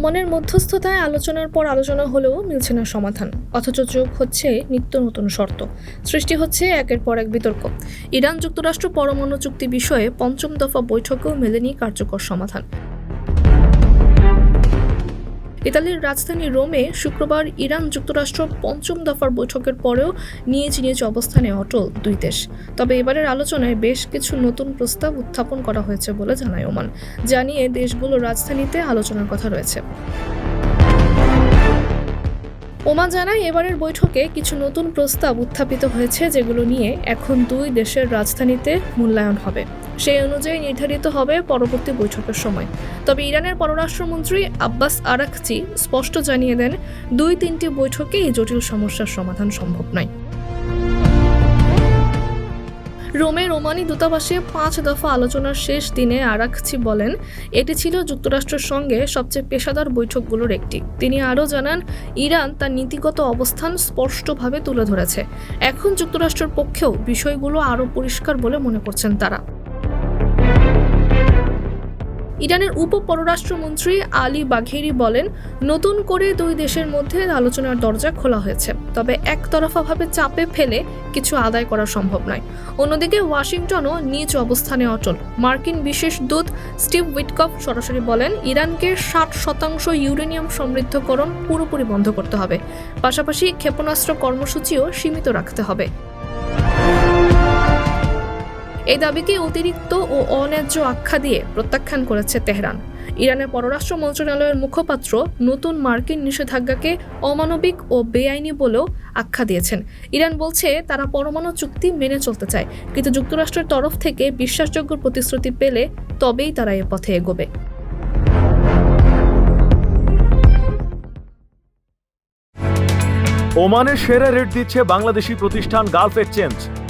ওমানের মধ্যস্থতায় আলোচনার পর আলোচনা হলেও মিলছে না সমাধান। অথচ যোগ হচ্ছে নিত্য নতুন শর্ত। সৃষ্টি হচ্ছে একের পর এক বিতর্ক। ইরান যুক্তরাষ্ট্র পরমাণু চুক্তি বিষয়ে পঞ্চম দফা বৈঠকেও মেলেনি কার্যকর সমাধান। ইতালির রাজধানী রোমে শুক্রবার ইরান যুক্তরাষ্ট্র পঞ্চম দফার বৈঠকের পরেও নিজ নিজ অবস্থানে অটল দুই দেশ। তবে এবারের আলোচনায় বেশ কিছু নতুন প্রস্তাব উত্থাপন করা হয়েছে বলে জানায় ওমান জানিয়ে দেশগুলোর রাজধানীতে আলোচনার কথা রয়েছে। ওমান জানায় এবারের বৈঠকে কিছু নতুন প্রস্তাব উত্থাপিত হয়েছে, যেগুলো নিয়ে এখন দুই দেশের রাজধানীতে মূল্যায়ন হবে। সেই অনুযায়ী নির্ধারিত হবে পরবর্তী বৈঠকের সময়। তবে ইরানের পররাষ্ট্রমন্ত্রী আব্বাস আরাকচি স্পষ্ট জানিয়ে দেন, দুই তিনটি বৈঠকে এই জটিল সমস্যার সমাধান সম্ভব নয়। রোমে রোমানি দূতাবাসে পাঁচ দফা আলোচনার শেষ দিনে আরাকচি বলেন, এটি ছিল যুক্তরাষ্ট্রের সঙ্গে সবচেয়ে পেশাদার বৈঠকগুলোর একটি। তিনি আরও জানান, ইরান তার নীতিগত অবস্থান স্পষ্টভাবে তুলে ধরেছে। এখন যুক্তরাষ্ট্রের পক্ষেও বিষয়গুলো আরও পরিষ্কার বলে মনে করছেন তারা। ইরানের উপ পররাষ্ট্রমন্ত্রী আলী বাঘেরি বলেন, নতুন করে দুই দেশের মধ্যে আলোচনার দরজা খোলা হয়েছে, তবে একতরফাভাবে চাপে ফেলে কিছু আদায় করা সম্ভব নয়। অন্যদিকে ওয়াশিংটনও নিজ অবস্থানে অটল। মার্কিন বিশেষ দূত স্টিভ উইটকফ সরাসরি বলেন, ইরানকে ষাট শতাংশ ইউরেনিয়াম সমৃদ্ধকরণ পুরোপুরি বন্ধ করতে হবে। পাশাপাশি ক্ষেপণাস্ত্র কর্মসূচিও সীমিত রাখতে হবে। এই দাবিকে অতিরিক্ত ও অন্যায্য আখ্যা দিয়ে প্রত্যাখ্যান করেছে তেহরান। ইরানের পররাষ্ট্র মন্ত্রণালয়ের মুখপাত্র নতুন মার্কিন নিষেধাজ্ঞাকে অমানবিক ও বেআইনি বলেও আখ্যা দিয়েছেন। ইরান বলছে, তারা পরমাণু চুক্তি মেনে চলতে চায়, কিন্তু যুক্তরাষ্ট্রের তরফ থেকে বিশ্বাসযোগ্য প্রতিশ্রুতি পেলে তবেই তারা এ পথে এগোবে। ওমানের সেরা রেট দিচ্ছে বাংলাদেশি প্রতিষ্ঠান গালফ এক্সচেঞ্জ।